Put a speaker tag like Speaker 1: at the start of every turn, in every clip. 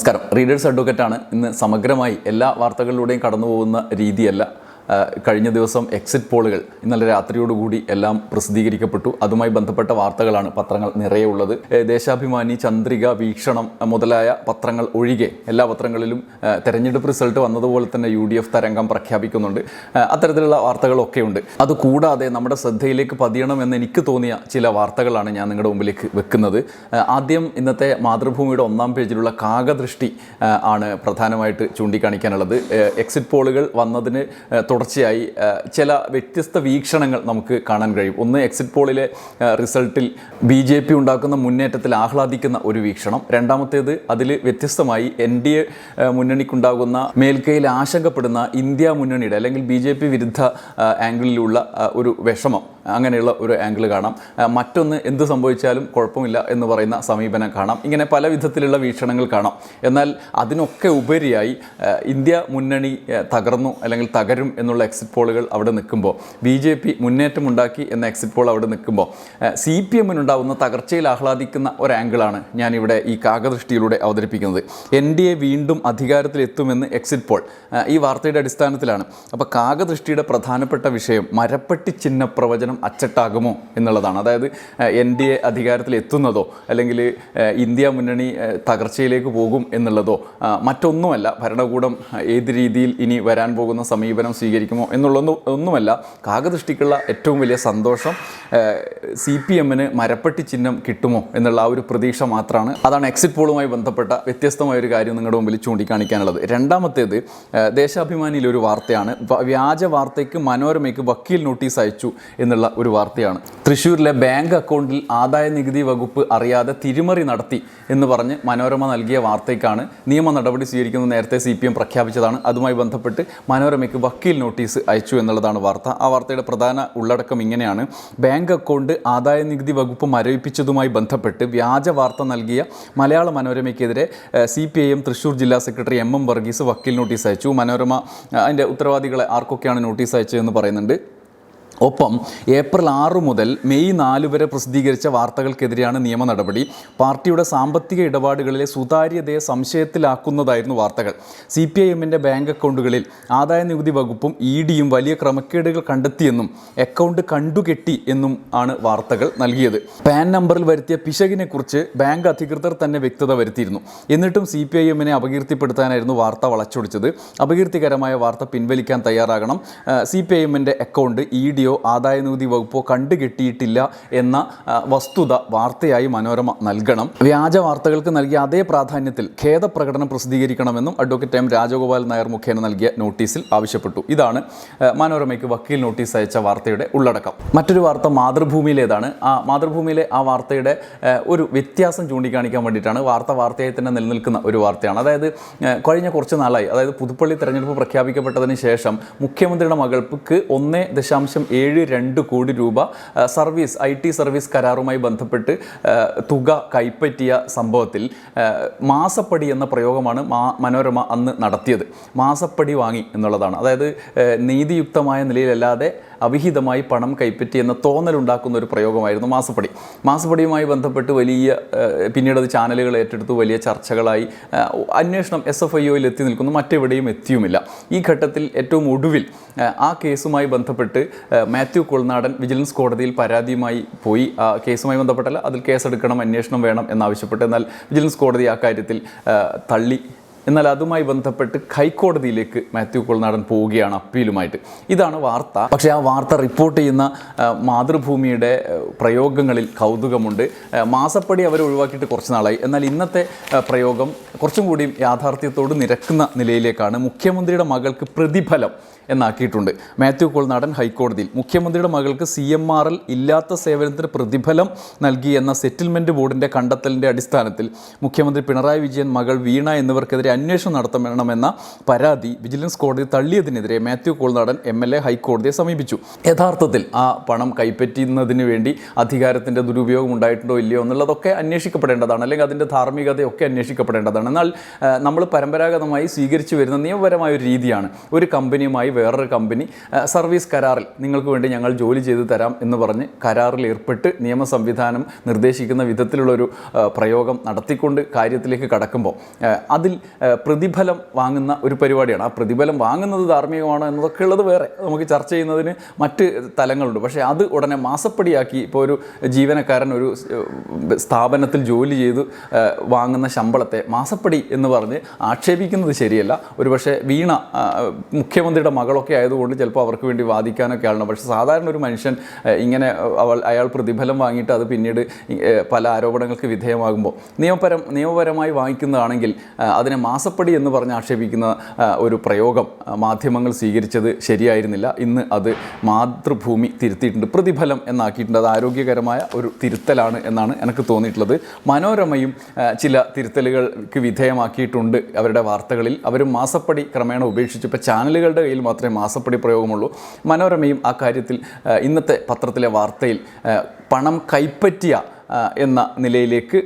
Speaker 1: നമസ്കാരം. റീഡേഴ്സ് അഡ്വക്കറ്റാണ് ഇന്ന് സമഗ്രമായി എല്ലാ വാർത്തകളിലൂടെയും കടന്നു പോകുന്ന രീതിയല്ല. കഴിഞ്ഞ ദിവസം എക്സിറ്റ് പോളുകൾ ഇന്നലെ രാത്രിയോടുകൂടി എല്ലാം പ്രസിദ്ധീകരിക്കപ്പെട്ടു. അതുമായി ബന്ധപ്പെട്ട വാർത്തകളാണ് പത്രങ്ങൾ നിറയെ ഉള്ളത്. ദേശാഭിമാനി ചന്ദ്രിക വീക്ഷണം മുതലായ പത്രങ്ങൾ ഒഴികെ എല്ലാ പത്രങ്ങളിലും തെരഞ്ഞെടുപ്പ് റിസൾട്ട് വന്നതുപോലെ തന്നെ യു ഡി എഫ് തരംഗം പ്രഖ്യാപിക്കുന്നുണ്ട്. അത്തരത്തിലുള്ള വാർത്തകളൊക്കെ ഉണ്ട്. അതുകൂടാതെ നമ്മുടെ ശ്രദ്ധയിലേക്ക് പതിയണമെന്ന് എനിക്ക് തോന്നിയ ചില വാർത്തകളാണ് ഞാൻ നിങ്ങളുടെ മുമ്പിലേക്ക് വെക്കുന്നത്. ആദ്യം ഇന്നത്തെ മാതൃഭൂമിയുടെ ഒന്നാം പേജിലുള്ള കാകദൃഷ്ടി ആണ് പ്രധാനമായിട്ട് ചൂണ്ടിക്കാണിക്കാനുള്ളത്. എക്സിറ്റ് പോളുകൾ വന്നതിന് തുടർച്ചയായി ചില വ്യത്യസ്ത വീക്ഷണങ്ങൾ നമുക്ക് കാണാൻ കഴിയും. ഒന്ന് എക്സിറ്റ് പോളിലെ റിസൾട്ടിൽ ബി ജെ പി ഉണ്ടാക്കുന്ന മുന്നേറ്റത്തിൽ ആഹ്ലാദിക്കുന്ന ഒരു വീക്ഷണം. രണ്ടാമത്തേത് അതിൽ വ്യത്യസ്തമായി എൻ ഡി എ മുന്നണിക്കുണ്ടാകുന്ന മേൽക്കൈയിൽ ആശങ്കപ്പെടുന്ന ഇന്ത്യ മുന്നണിയുടെ അല്ലെങ്കിൽ ബി വിരുദ്ധ ആംഗിളിലുള്ള ഒരു വിഷമം. അങ്ങനെയുള്ള ഒരു ആംഗിൾ കാണാം. മറ്റൊന്ന് എന്ത് സംഭവിച്ചാലും കുഴപ്പമില്ല എന്ന് പറയുന്ന സമീപനം കാണാം. ഇങ്ങനെ പല വിധത്തിലുള്ള വീക്ഷണങ്ങൾ കാണാം. എന്നാൽ അതിനൊക്കെ ഉപരിയായി ഇന്ത്യ മുന്നണി തകർന്നു അല്ലെങ്കിൽ തകരും എന്നുള്ള എക്സിറ്റ് പോളുകൾ അവിടെ നിൽക്കുമ്പോൾ ബി ജെ പി മുന്നേറ്റമുണ്ടാക്കി എന്ന എക്സിറ്റ് പോൾ അവിടെ നിൽക്കുമ്പോൾ സി പി എമ്മിനുണ്ടാവുന്ന തകർച്ചയിൽ ആഹ്ലാദിക്കുന്ന ഒരു ആംഗിളാണ് ഞാനിവിടെ ഈ കാകദൃഷ്ടിയിലൂടെ അവതരിപ്പിക്കുന്നത്. എൻ ഡി എ വീണ്ടും അധികാരത്തിലെത്തുമെന്ന് എക്സിറ്റ് പോൾ ഈ വാർത്തയുടെ അടിസ്ഥാനത്തിലാണ്. അപ്പോൾ കാകദൃഷ്ടിയുടെ പ്രധാനപ്പെട്ട വിഷയം മരപ്പെട്ടി ചിഹ്ന പ്രവചനം അച്ചട്ടാകുമോ എന്നുള്ളതാണ്. അതായത് എൻ ഡി എ അധികാരത്തിൽ എത്തുന്നതോ അല്ലെങ്കിൽ ഇന്ത്യ മുന്നണി തകർച്ചയിലേക്ക് പോകും എന്നുള്ളതോ മറ്റൊന്നുമല്ല ഭരണകൂടം ഏത് രീതിയിൽ ഇനി വരാൻ പോകുന്ന സമീപനം സ്വീകരിക്കുമോ എന്നുള്ളൊന്നും ഒന്നുമല്ല കാകദൃഷ്ടിക്കുള്ള ഏറ്റവും വലിയ സന്തോഷം സി പി എമ്മിന് മരപ്പെട്ടി ചിഹ്നം കിട്ടുമോ എന്നുള്ള ആ ഒരു പ്രതീക്ഷ മാത്രമാണ്. അതാണ് എക്സിറ്റ് പോളുമായി ബന്ധപ്പെട്ട വ്യത്യസ്തമായ ഒരു കാര്യം നിങ്ങളുടെ മുമ്പിൽ ചൂണ്ടിക്കാണിക്കാനുള്ളത്. രണ്ടാമത്തേത് ദേശാഭിമാനിയിലൊരു വാർത്തയാണ്. വ്യാജ വാർത്തയ്ക്ക് മനോരമയ്ക്ക് വക്കീൽ നോട്ടീസ് അയച്ചു എന്നുള്ള ഒരു വാർത്തയാണ്. തൃശ്ശൂരിലെ ബാങ്ക് അക്കൗണ്ടിൽ ആദായ നികുതി വകുപ്പ് അറിയാതെ തിരിമറി നടത്തി എന്ന് പറഞ്ഞ് മനോരമ നൽകിയ വാർത്തയ്ക്കാണ് നിയമ നടപടി സ്വീകരിക്കുന്നത് നേരത്തെ സി പി എം പ്രഖ്യാപിച്ചതാണ്. അതുമായി ബന്ധപ്പെട്ട് മനോരമയ്ക്ക് വക്കീൽ നോട്ടീസ് അയച്ചു എന്നുള്ളതാണ് വാർത്ത. ആ വാർത്തയുടെ പ്രധാന ഉള്ളടക്കം ഇങ്ങനെയാണ്. ബാങ്ക് അക്കൗണ്ട് ആദായ നികുതി വകുപ്പ് മരവിപ്പിച്ചതുമായി ബന്ധപ്പെട്ട് വ്യാജ വാർത്ത നൽകിയ Malayala മനോരമയ്ക്കെതിരെ C P I M Thrissur ജില്ലാ സെക്രട്ടറി എം എം വർഗീസ് വക്കീൽ നോട്ടീസ് അയച്ചു. മനോരമ അതിന്റെ ഉത്തരവാദികളെ ആർക്കൊക്കെയാണ് നോട്ടീസ് അയച്ചതെന്ന് പറയുന്നുണ്ട്. ഒപ്പം ഏപ്രിൽ ആറ് മുതൽ മെയ് നാല് വരെ പ്രസിദ്ധീകരിച്ച വാർത്തകൾക്കെതിരെയാണ് നിയമ നടപടി. പാർട്ടിയുടെ സാമ്പത്തിക ഇടപാടുകളിലെ സുതാര്യതയെ സംശയത്തിലാക്കുന്നതായിരുന്നു വാർത്തകൾ. സി പി ഐ എമ്മിന്റെ ബാങ്ക് അക്കൗണ്ടുകളിൽ ആദായ നികുതി വകുപ്പും ഇ ഡിയും വലിയ ക്രമക്കേടുകൾ കണ്ടെത്തിയെന്നും അക്കൗണ്ട് കണ്ടുകെട്ടി എന്നും ആണ് വാർത്തകൾ നൽകിയത്. പാൻ നമ്പറിൽ വരുത്തിയ പിശകിനെക്കുറിച്ച് ബാങ്ക് അധികൃതർ തന്നെ വ്യക്തത വരുത്തിയിരുന്നു. എന്നിട്ടും സി പി ഐ എമ്മിനെ അപകീർത്തിപ്പെടുത്താനായിരുന്നു വാർത്ത വളച്ചൊടിച്ചത്. അപകീർത്തികരമായ വാർത്ത പിൻവലിക്കാൻ തയ്യാറാകണം. സി പി ഐ എമ്മിന്റെ അക്കൗണ്ട് ഇ ഡിയോ ആദായ നികുതി വകുപ്പോ കണ്ടുകെട്ടിയിട്ടില്ല എന്ന വസ്തുത വാർത്തയായി മനോരമ നൽകണം. വ്യാജ വാർത്തകൾക്ക് നൽകിയ അതേ പ്രാധാന്യത്തിൽ ഖേദപ്രകടനം പ്രസിദ്ധീകരിക്കണമെന്നും അഡ്വക്കേറ്റ് എം രാജഗോപാൽ നായർ മുഖേന നൽകിയ നോട്ടീസിൽ ആവശ്യപ്പെട്ടു. ഇതാണ് മനോരമയ്ക്ക് വക്കീൽ നോട്ടീസ് അയച്ച വാർത്തയുടെ ഉള്ളടക്കം. മറ്റൊരു വാർത്ത മാതൃഭൂമിയിലേതാണ്. ആ മാതൃഭൂമിയിലെ ആ വാർത്തയുടെ ഒരു വ്യത്യാസം ചൂണ്ടിക്കാണിക്കാൻ വേണ്ടിയിട്ടാണ് വാർത്ത വാർത്തയായി തന്നെ നിലനിൽക്കുന്ന ഒരു വാർത്തയാണ്. അതായത് കഴിഞ്ഞ കുറച്ച് നാളായി അതായത് പുതുപ്പള്ളി തെരഞ്ഞെടുപ്പ് പ്രഖ്യാപിക്കപ്പെട്ടതിന് ശേഷം മുഖ്യമന്ത്രിയുടെ മകൾക്ക് ഒന്നേ ദശാംശം ഏഴ് രണ്ട് കോടി രൂപ സർവീസ് ഐ ടി സർവീസ് കരാറുമായി ബന്ധപ്പെട്ട് തുക കൈപ്പറ്റിയ സംഭവത്തിൽ മാസപ്പടി എന്ന പ്രയോഗമാണ് മനോരമ അന്ന് നടത്തിയത്. മാസപ്പടി വാങ്ങി എന്നുള്ളതാണ്. അതായത് നീതിയുക്തമായ നിലയിലല്ലാതെ അവിഹിതമായി പണം കൈപ്പറ്റി എന്ന തോന്നലുണ്ടാക്കുന്ന ഒരു പ്രയോഗമായിരുന്നു മാസപ്പടി. മാസപ്പടിയുമായി ബന്ധപ്പെട്ട് വലിയ പിന്നീട് അത് ചാനലുകൾ ഏറ്റെടുത്തു വലിയ ചർച്ചകളായി അന്വേഷണം എസ് എഫ് ഐ ഒയിൽ എത്തി നിൽക്കുന്നു മറ്റെവിടെയും എത്തിയുമില്ല. ഈ ഘട്ടത്തിൽ ഏറ്റവും ഒടുവിൽ ആ കേസുമായി ബന്ധപ്പെട്ട് മാത്യു കൊൾനാടൻ വിജിലൻസ് കോടതിയിൽ പരാതിയുമായി പോയി. ആ കേസുമായി ബന്ധപ്പെട്ടല്ല അതിൽ കേസെടുക്കണം അന്വേഷണം വേണം എന്നാവശ്യപ്പെട്ട് എന്നാൽ വിജിലൻസ് കോടതി ആ കാര്യത്തിൽ തള്ളി എന്നാൽ അതുമായി ബന്ധപ്പെട്ട് ഹൈക്കോടതിയിലേക്ക് മാത്യു കൊൾനാടൻ പോവുകയാണ് അപ്പീലുമായിട്ട്. ഇതാണ് വാർത്ത. പക്ഷേ ആ വാർത്ത റിപ്പോർട്ട് ചെയ്യുന്ന മാതൃഭൂമിയുടെ പ്രയോഗങ്ങളിൽ കൗതുകമുണ്ട്. മാസപ്പടി അവരെ ഒഴിവാക്കിയിട്ട് കുറച്ച് നാളായി. എന്നാൽ ഇന്നത്തെ പ്രയോഗം കുറച്ചും കൂടിയും യാഥാർത്ഥ്യത്തോട് നിരക്കുന്ന നിലയിലേക്കാണ്. മുഖ്യമന്ത്രിയുടെ മകൾക്ക് പ്രതിഫലം എന്നാക്കിയിട്ടുണ്ട്. മാത്യു കോൾനാടൻ ഹൈക്കോടതിയിൽ മുഖ്യമന്ത്രിയുടെ മകൾക്ക് സി എം ആർ എൽ ഇല്ലാത്ത സേവനത്തിന് പ്രതിഫലം നൽകി എന്ന സെറ്റിൽമെന്റ് ബോർഡിന്റെ കണ്ടെത്തലിന്റെ അടിസ്ഥാനത്തിൽ മുഖ്യമന്ത്രി പിണറായി വിജയൻ മകൾ വീണ എന്നിവർക്കെതിരെ അന്വേഷണം നടത്തണമെന്ന പരാതി വിജിലൻസ് കോടതി തള്ളിയതിനെതിരെ Mathew Kuzhalnadan M L A ഹൈക്കോടതിയെ സമീപിച്ചു. യഥാർത്ഥത്തിൽ ആ പണം കൈപ്പറ്റുന്നതിന് വേണ്ടി അധികാരത്തിന്റെ ദുരുപയോഗം ഉണ്ടായിട്ടുണ്ടോ ഇല്ലയോ എന്നുള്ളതൊക്കെ അന്വേഷിക്കപ്പെടേണ്ടതാണ് അല്ലെങ്കിൽ അതിന്റെ ധാർമ്മികതയൊക്കെ അന്വേഷിക്കപ്പെടേണ്ടതാണ്. എന്നാൽ നമ്മൾ പരമ്പരാഗതമായി സ്വീകരിച്ചു വരുന്ന നിയമപരമായ ഒരു രീതിയാണ് ഒരു കമ്പനിയുമായി വേറൊരു കമ്പനി സർവീസ് കരാറിൽ നിങ്ങൾക്ക് വേണ്ടി ഞങ്ങൾ ജോലി ചെയ്തു തരാം എന്ന് പറഞ്ഞ് കരാറിൽ ഏർപ്പെട്ട് നിയമ സംവിധാനം നിർദ്ദേശിക്കുന്ന വിധത്തിലുള്ളൊരു പ്രയോഗം നടത്തിക്കൊണ്ട് കാര്യത്തിലേക്ക് കടക്കുമ്പോൾ അതിൽ പ്രതിഫലം വാങ്ങുന്ന ഒരു പരിപാടിയാണ്. ആ പ്രതിഫലം വാങ്ങുന്നത് ധാർമ്മികമാണോ എന്നതൊക്കെ ഉള്ളത് വേറെ. നമുക്ക് ചർച്ച ചെയ്യുന്നതിന് മറ്റ് തലങ്ങളുണ്ട്. പക്ഷേ അത് ഉടനെ മാസപ്പടിയാക്കി ഇപ്പോൾ ഒരു ജീവനക്കാരൻ ഒരു സ്ഥാപനത്തിൽ ജോലി ചെയ്ത് വാങ്ങുന്ന ശമ്പളത്തെ മാസപ്പടി എന്ന് പറഞ്ഞ് ആക്ഷേപിക്കുന്നത് ശരിയല്ല. ഒരുപക്ഷെ വീണ മുഖ്യമന്ത്രിയുടെ മുഖ്യമന്ത്രിയുടെ മകളൊക്കെ ആയതുകൊണ്ട് ചിലപ്പോൾ അവർക്ക് വേണ്ടി വാദിക്കാനൊക്കെ ആളണം പക്ഷേ സാധാരണ ഒരു മനുഷ്യൻ ഇങ്ങനെ അവൾ അയാൾ പ്രതിഫലം വാങ്ങിയിട്ട് അത് പിന്നീട് പല ആരോപണങ്ങൾക്ക് വിധേയമാകുമ്പോൾ നിയമപരം നിയമപരമായി വാങ്ങിക്കുന്നതാണെങ്കിൽ അതിനെ മാസപ്പടി എന്ന് പറഞ്ഞ് ആക്ഷേപിക്കുന്ന ഒരു പ്രയോഗം മാധ്യമങ്ങൾ സ്വീകരിച്ചത് ശരിയായിരുന്നില്ല. ഇന്ന് അത് മാതൃഭൂമി തിരുത്തിയിട്ടുണ്ട്. പ്രതിഫലം എന്നാക്കിയിട്ടുണ്ട്. അത് ആരോഗ്യകരമായ ഒരു തിരുത്തലാണ് എന്നാണ് എനിക്ക് തോന്നിയിട്ടുള്ളത്. മനോരമയും ചില തിരുത്തലുകൾക്ക് വിധേയമാക്കിയിട്ടുണ്ട് അവരുടെ വാർത്തകളിൽ. അവരും മാസപ്പടി ക്രമേണ ഉപേക്ഷിച്ചു ഇപ്പോൾ ചാനലുകളുടെ കയ്യിൽ മാത്രമേ മാസപ്പടി പ്രയോഗമുള്ളൂ. മനോരമയും ആ കാര്യത്തിൽ ഇന്നത്തെ പത്രത്തിലെ വാർത്തയിൽ പണം കൈപ്പറ്റിയ എന്ന നിലയിലേക്ക്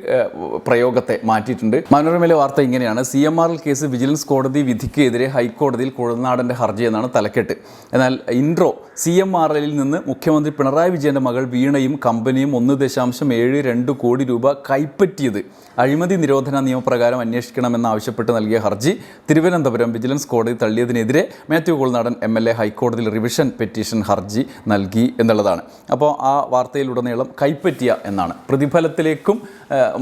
Speaker 1: പ്രയോഗത്തെ മാറ്റിയിട്ടുണ്ട്. മനോരമയിലെ വാർത്ത ഇങ്ങനെയാണ്. C M R L case vigilance കോടതി വിധിക്കെതിരെ ഹൈക്കോടതിയിൽ കുഴൽനാടന്റെ ഹർജി എന്നാണ് തലക്കെട്ട്. എന്നാൽ ഇൻട്രോ സി എം ആർ എല്ലിൽ നിന്ന് മുഖ്യമന്ത്രി പിണറായി വിജയന്റെ മകൾ വീണയും കമ്പനിയും ഒന്ന് ദശാംശം ഏഴ് രണ്ട് കോടി രൂപ കൈപ്പറ്റിയത്. അഴിമതി നിരോധന നിയമപ്രകാരം അന്വേഷിക്കണമെന്നാവശ്യപ്പെട്ട് നൽകിയ ഹർജി തിരുവനന്തപുരം വിജിലൻസ് കോടതി തള്ളിയതിനെതിരെ Mathew Kuzhalnadan M L A ഹൈക്കോടതിയിൽ റിവിഷൻ പെറ്റീഷൻ ഹർജി നൽകി എന്നുള്ളതാണ്. അപ്പോൾ ആ വാർത്തയിലുടനീളം കൈപ്പറ്റിയ എന്നാണ്. പ്രതിഫലത്തിലേക്കും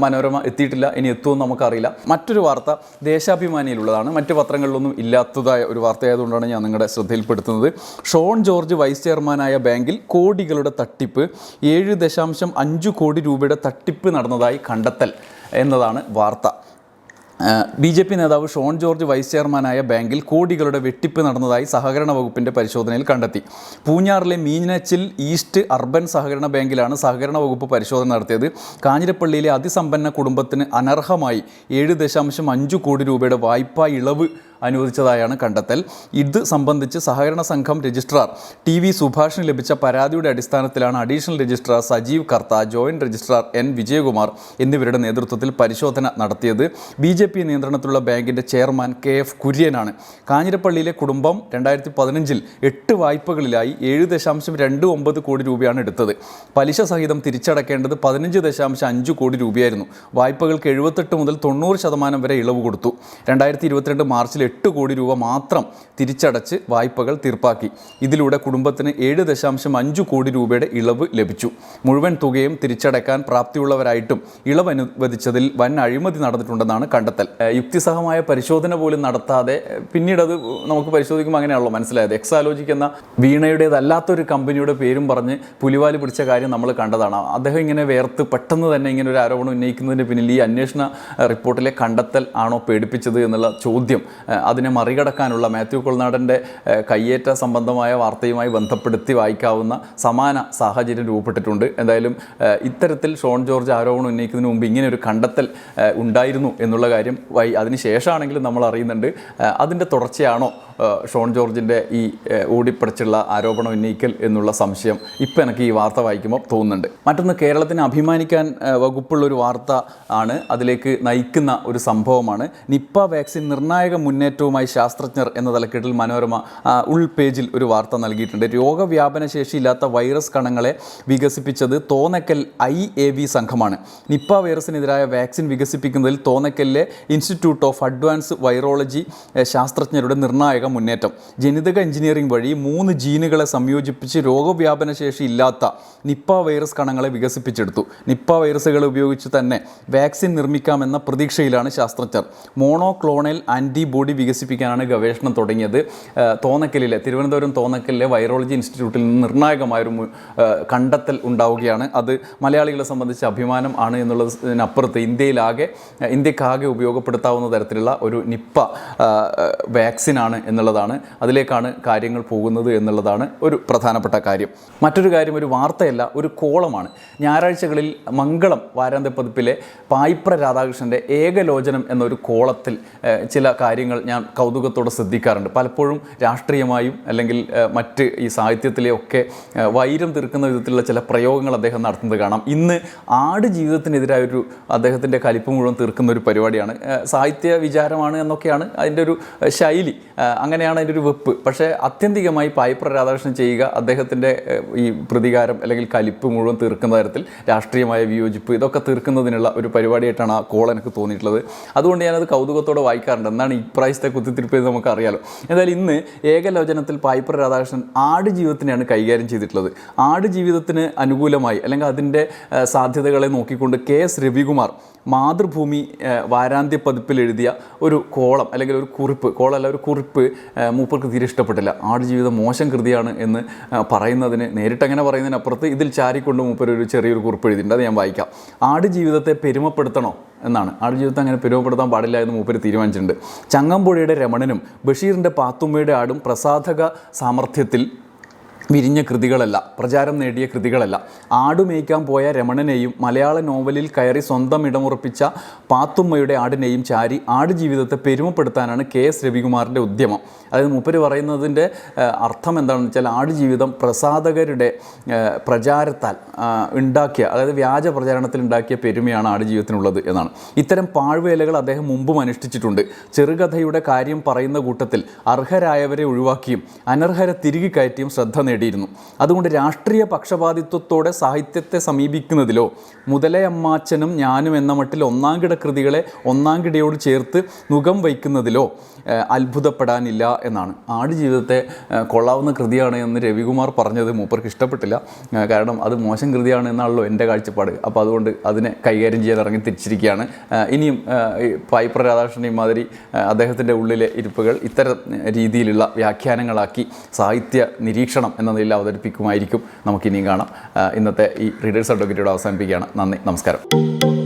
Speaker 1: മനോരമ എത്തിയിട്ടില്ല ഇനി എത്തുമെന്ന് നമുക്കറിയില്ല. മറ്റൊരു വാർത്ത ദേശാഭിമാനിയിലുള്ളതാണ്. മറ്റ് പത്രങ്ങളിലൊന്നും ഇല്ലാത്തതായ ഒരു വാർത്തയായതുകൊണ്ടാണ് ഞാൻ നിങ്ങളുടെ ശ്രദ്ധയിൽപ്പെടുത്തുന്നത്. ഷോൺ ജോർജ് വൈസ് ചെയർമാനായ ബാങ്കിൽ കോടികളുടെ തട്ടിപ്പ് ഏഴ് ദശാംശം അഞ്ച് കോടി രൂപയുടെ തട്ടിപ്പ് നടന്നതായി കണ്ടെത്തൽ എന്നതാണ് വാർത്ത. ബി ജെ പി നേതാവ് ഷോൺ ജോർജ് വൈസ് ചെയർമാനായ ബാങ്കിൽ കോടികളുടെ വെട്ടിപ്പ് നടന്നതായി സഹകരണ വകുപ്പിന്റെ പരിശോധനയിൽ കണ്ടെത്തി. പൂഞ്ഞാറിലെ മീനച്ചിൽ ഈസ്റ്റ് അർബൻ സഹകരണ ബാങ്കിലാണ് സഹകരണ വകുപ്പ് പരിശോധന നടത്തിയത്. കാഞ്ഞിരപ്പള്ളിയിലെ അതിസമ്പന്ന കുടുംബത്തിന് അനർഹമായി ഏഴ് ദശാംശം അഞ്ച് കോടി രൂപയുടെ വായ്പാ ഇളവ് അനുവദിച്ചതായാണ് കണ്ടെത്തൽ. ഇത് സംബന്ധിച്ച് സഹകരണ സംഘം രജിസ്ട്രാർ ടി വി സുഭാഷിന് ലഭിച്ച പരാതിയുടെ അടിസ്ഥാനത്തിലാണ് additional registrar Sajeev Kartha joint registrar N Vijayakumar എന്നിവരുടെ നേതൃത്വത്തിൽ പരിശോധന നടത്തിയത്. ബി ജെ പി നിയന്ത്രണത്തിലുള്ള ബാങ്കിന്റെ ചെയർമാൻ കെ എഫ് കുര്യനാണ്. കാഞ്ഞിരപ്പള്ളിയിലെ കുടുംബം രണ്ടായിരത്തി പതിനഞ്ചിൽ എട്ട് വായ്പകളിലായി ഏഴ് ദശാംശം രണ്ട് ഒമ്പത് കോടി രൂപയാണ് എടുത്തത്. പലിശ സഹിതം തിരിച്ചടക്കേണ്ടത് പതിനഞ്ച് ദശാംശം അഞ്ച് കോടി രൂപയായിരുന്നു. വായ്പകൾക്ക് എഴുപത്തെട്ട് മുതൽ തൊണ്ണൂറ് ശതമാനം വരെ ഇളവ് കൊടുത്തു. രണ്ടായിരത്തി ഇരുപത്തിരണ്ട് മാർച്ചിൽ എട്ട് കോടി രൂപ മാത്രം തിരിച്ചടച്ച് വായ്പകൾ തീർപ്പാക്കി. ഇതിലൂടെ കുടുംബത്തിന് ഏഴ് ദശാംശം അഞ്ച് കോടി രൂപയുടെ ഇളവ് ലഭിച്ചു. മുഴുവൻ തുകയും തിരിച്ചടക്കാൻ പ്രാപ്തിയുള്ളവരായിട്ടും ഇളവ് അനുവദിച്ചതിൽ വൻ അഴിമതി നടന്നിട്ടുണ്ടെന്നാണ് കണ്ടെത്തൽ. യുക്തിസഹമായ പരിശോധന പോലും നടത്താതെ പിന്നീട് അത് നമുക്ക് പരിശോധിക്കുമ്പോൾ അങ്ങനെയാണല്ലോ മനസ്സിലായത്. എക്സാലോജിക് എന്ന വീണയുടേതല്ലാത്തൊരു കമ്പനിയുടെ പേരും പറഞ്ഞ് പുലിവാലി പിടിച്ച കാര്യം നമ്മൾ കണ്ടതാണ്. അദ്ദേഹം ഇങ്ങനെ വേർത്ത് പെട്ടെന്ന് തന്നെ ഇങ്ങനെ ഒരു ആരോപണം ഉന്നയിക്കുന്നതിന് പിന്നിൽ ഈ അന്വേഷണ റിപ്പോർട്ടിലെ കണ്ടെത്തൽ ആണോ പേടിപ്പിച്ചത് എന്നുള്ള ചോദ്യം അതിനെ മറികടക്കാനുള്ള മാത്യു കൊൾനാടന്റെ കയ്യേറ്റ സംബന്ധമായ വാർത്തയുമായി ബന്ധപ്പെടുത്തി വായിക്കാവുന്ന സമാന സാഹചര്യം രൂപപ്പെട്ടിട്ടുണ്ട്. എന്തായാലും ഇത്തരത്തിൽ ഷോൺ ജോർജ് ആരോപണം ഉന്നയിക്കുന്നതിന് മുമ്പ് ഇങ്ങനെ ഒരു കണ്ടെത്തൽ ഉണ്ടായിരുന്നു എന്നുള്ള കാര്യം വൈ അതിനുശേഷമാണെങ്കിലും നമ്മൾ അറിയുന്നുണ്ട്. അതിന്റെ തുടർച്ചയാണോ ഷോൺ ജോർജിന്റെ ഈ ഓടിപ്പടച്ചുള്ള ആരോപണം ഉന്നയിക്കൽ എന്നുള്ള സംശയം ഇപ്പം എനിക്ക് ഈ വാർത്ത വായിക്കുമ്പോൾ തോന്നുന്നുണ്ട്. മറ്റൊന്ന് കേരളത്തിന് അഭിമാനിക്കാൻ വകുപ്പുള്ള ഒരു വാർത്ത ആണ് അതിലേക്ക് നയിക്കുന്ന ഒരു സംഭവമാണ്. നിപ്പ വാക്സിൻ നിർണായക മുന്നേറ്റവുമായി ശാസ്ത്രജ്ഞർ എന്ന തലക്കെട്ടിൽ മനോരമ ഉൾ പേജിൽ ഒരു വാർത്ത നൽകിയിട്ടുണ്ട്. രോഗവ്യാപന ശേഷിയില്ലാത്ത വൈറസ് കണങ്ങളെ വികസിപ്പിച്ചത് തോന്നക്കൽ ഐ എ വി സംഘമാണ്. നിപ്പ വൈറസിനെതിരായ വാക്സിൻ വികസിപ്പിക്കുന്നതിൽ തോന്നക്കലിലെ ഇൻസ്റ്റിറ്റ്യൂട്ട് ഓഫ് അഡ്വാൻസ് വൈറോളജി ശാസ്ത്രജ്ഞരുടെ നിർണായക മുന്നേറ്റം. ജനിതക എഞ്ചിനീയറിംഗ് വഴി മൂന്ന് ജീനുകളെ സംയോജിപ്പിച്ച് രോഗവ്യാപന ശേഷി ഇല്ലാത്ത നിപ്പ വൈറസ് കണങ്ങളെ വികസിപ്പിച്ചെടുത്തു. നിപ്പ വൈറസുകൾ ഉപയോഗിച്ച് തന്നെ വാക്സിൻ നിർമ്മിക്കാമെന്ന പ്രതീക്ഷയിലാണ് ശാസ്ത്രജ്ഞർ. മോണോക്ലോണൽ ആന്റിബോഡി വികസിപ്പിക്കാനാണ് ഗവേഷണം തുടങ്ങിയത്. തോന്നക്കലിലെ തിരുവനന്തപുരം തോന്നക്കലിലെ വൈറോളജി ഇൻസ്റ്റിറ്റ്യൂട്ടിൽ നിന്ന് നിർണായകമായൊരു കണ്ടെത്തൽ ഉണ്ടാവുകയാണ്. അത് മലയാളികളെ സംബന്ധിച്ച് അഭിമാനം ആണ് എന്നുള്ളതിനപ്പുറത്ത് ഇന്ത്യയിലാകെ ഇന്ത്യക്കാകെ ഉപയോഗപ്പെടുത്താവുന്ന തരത്തിലുള്ള ഒരു നിപ്പ വാക്സിനാണ് എന്നുള്ളതാണ്. അതിലേക്കാണ് കാര്യങ്ങൾ പോകുന്നത് എന്നുള്ളതാണ് ഒരു പ്രധാനപ്പെട്ട കാര്യം. മറ്റൊരു കാര്യം ഒരു വാർത്തയല്ല ഒരു കോളമാണ്. ഞായറാഴ്ചകളിൽ മംഗളം വാരാന്ത്യപ്പതിപ്പിലെ പായിപ്ര രാധാകൃഷ്ണന്റെ ഏകലോചനം എന്നൊരു കോളത്തിൽ ചില കാര്യങ്ങൾ ഞാൻ കൗതുകത്തോടെ ശ്രദ്ധിക്കാറുണ്ട്. പലപ്പോഴും രാഷ്ട്രീയമായും അല്ലെങ്കിൽ മറ്റ് ഈ സാഹിത്യത്തിലെയൊക്കെ വൈരം തീർക്കുന്ന വിധത്തിലുള്ള ചില പ്രയോഗങ്ങൾ അദ്ദേഹം നടത്തുന്നത് കാണാം. ഇന്ന് ആട് ജീവിതത്തിനെതിരായ ഒരു അദ്ദേഹത്തിന്റെ കലിപ്പ് മുഴുവൻ തീർക്കുന്ന ഒരു പരിപാടിയാണ്. സാഹിത്യ വിചാരമാണ് എന്നൊക്കെയാണ് അതിന്റെ ഒരു ശൈലി. അങ്ങനെയാണ് അതിന്റെ ഒരു വെപ്പ്. പക്ഷേ അത്യന്തികമായി പൈപ്പർ രാധാകൃഷ്ണൻ ചെയ്യുക അദ്ദേഹത്തിന്റെ ഈ പ്രതികാരം അല്ലെങ്കിൽ കലിപ്പ് മുഴുവൻ തീർക്കുന്ന തരത്തിൽ രാഷ്ട്രീയമായ വിയോജിപ്പ് ഇതൊക്കെ തീർക്കുന്നതിനുള്ള ഒരു പരിപാടിയായിട്ടാണ് ആ കോൾ എനിക്ക് തോന്നിയിട്ടുള്ളത്. അതുകൊണ്ട് ഞാനത് കൗതുകത്തോടെ വായിക്കാറുണ്ട്. എന്നാണ് ഇപ്രാവശ്യത്തെ കുത്തിത്തിരിപ്പ് എന്ന് നമുക്കറിയാലോ. എന്തായാലും ഇന്ന് ഏകലോചനത്തിൽ പായിപ്ര രാധാകൃഷ്ണൻ ആട് ജീവിതത്തിനെയാണ് കൈകാര്യം ചെയ്തിട്ടുള്ളത്. ആട് ജീവിതത്തിന് അനുകൂലമായി അല്ലെങ്കിൽ അതിന്റെ സാധ്യതകളെ നോക്കിക്കൊണ്ട് കെ എസ് രവികുമാർ മാതൃഭൂമി വാരാന്ത്യ പതിപ്പിൽ എഴുതിയ ഒരു കോളം അല്ലെങ്കിൽ ഒരു കുറിപ്പ് കോളല്ല ഒരു കുറിപ്പ് മൂപ്പർക്ക് തീരെ ഇഷ്ടപ്പെട്ടില്ല. ആടുജീവിതം മോശം കൃതിയാണ് എന്ന് പറയുന്നതിന് നേരിട്ട് അങ്ങനെ പറയുന്നതിനപ്പുറത്ത് ഇതിൽ ചാരിക്കൊണ്ട് മൂപ്പർ ഒരു ചെറിയൊരു കുറിപ്പ് എഴുതിയിട്ടുണ്ട്. അത് ഞാൻ വായിക്കാം. ആടുജീവിതത്തെ പെരുമപ്പെടുത്തണോ എന്നാണ്. ആടുജീവിതത്തെ അങ്ങനെ പെരുമപ്പെടുത്താൻ പാടില്ല എന്ന് മൂപ്പർ തീരുമാനിച്ചിട്ടുണ്ട്. ചങ്ങമ്പുഴയുടെ രമണനും ബഷീറിന്റെ പാത്തുമ്മയുടെ ആടും പ്രസാധക സാമർഥ്യത്തിൽ വിരിഞ്ഞ കൃതികളല്ല പ്രചാരം നേടിയ കൃതികളല്ല. ആടുമേയ്ക്കാൻ പോയ രമണനെയും മലയാള നോവലിൽ കയറി സ്വന്തം ഇടമുറപ്പിച്ച പാത്തുമ്മയുടെ ആടിനെയും ചാരി ആടുജീവിതത്തെ പെരുമപ്പെടുത്താനാണ് കെ എസ് രവികുമാറിന്റെ ഉദ്യമം. അതായത് മൂപ്പര് പറയുന്നതിന്റെ അർത്ഥം എന്താണെന്ന് വെച്ചാൽ ആടുജീവിതം പ്രസാധകരുടെ പ്രചാരത്താൽ ഉണ്ടാക്കിയ അതായത് വ്യാജ പ്രചാരണത്തിൽ ഉണ്ടാക്കിയ പെരുമയാണ് ആടുജീവിതത്തിനുള്ളത് എന്നാണ്. ഇത്തരം പാഴ്വേലകൾ അദ്ദേഹം മുമ്പും അനുഷ്ഠിച്ചിട്ടുണ്ട്. ചെറുകഥയുടെ കാര്യം പറയുന്ന കൂട്ടത്തിൽ അർഹരായവരെ ഒഴിവാക്കിയും അനർഹരെ തിരികെ കയറ്റിയും ശ്രദ്ധ നേടിയിരുന്നു. അതുകൊണ്ട് രാഷ്ട്രീയ പക്ഷപാതിത്വത്തോടെ സാഹിത്യത്തെ സമീപിക്കുന്നതിലോ മുതലയമ്മാച്ചനും ഞാനും എന്ന മട്ടിൽ ഒന്നാംകിട കൃതികളെ ഒന്നാംകിടയോട് ചേർത്ത് മുഖം വയ്ക്കുന്നതിലോ അത്ഭുതപ്പെടാനില്ല എന്നാണ്. ആടുജീവിതത്തെ കൊള്ളാവുന്ന കൃതിയാണ് എന്ന് രവികുമാർ പറഞ്ഞത് മൂപ്പർക്ക് ഇഷ്ടപ്പെട്ടില്ല. കാരണം അത് മോശം കൃതിയാണ് എന്നാണല്ലോ എന്റെ കാഴ്ചപ്പാട്. അപ്പോൾ അതുകൊണ്ട് അതിനെ കൈകാര്യം ചെയ്യാൻ ഇറങ്ങി തിരിച്ചിരിക്കുകയാണ്. ഇനിയും പൈപ്പർ രാധാകൃഷ്ണൻ ഇമാതിരി മാതിരി അദ്ദേഹത്തിന്റെ ഉള്ളിലെ ഇരിപ്പുകൾ ഇത്തരം രീതിയിലുള്ള വ്യാഖ്യാനങ്ങളാക്കി സാഹിത്യ നിരീക്ഷണം എന്ന നിലയിൽ അവതരിപ്പിക്കുമായിരിക്കും. നമുക്കിനിയും കാണാം. ഇന്നത്തെ ഈ റീഡേഴ്സ് അഡ്വക്കേറ്റോട് അവസാനിപ്പിക്കുകയാണ്. നന്ദി. നമസ്കാരം.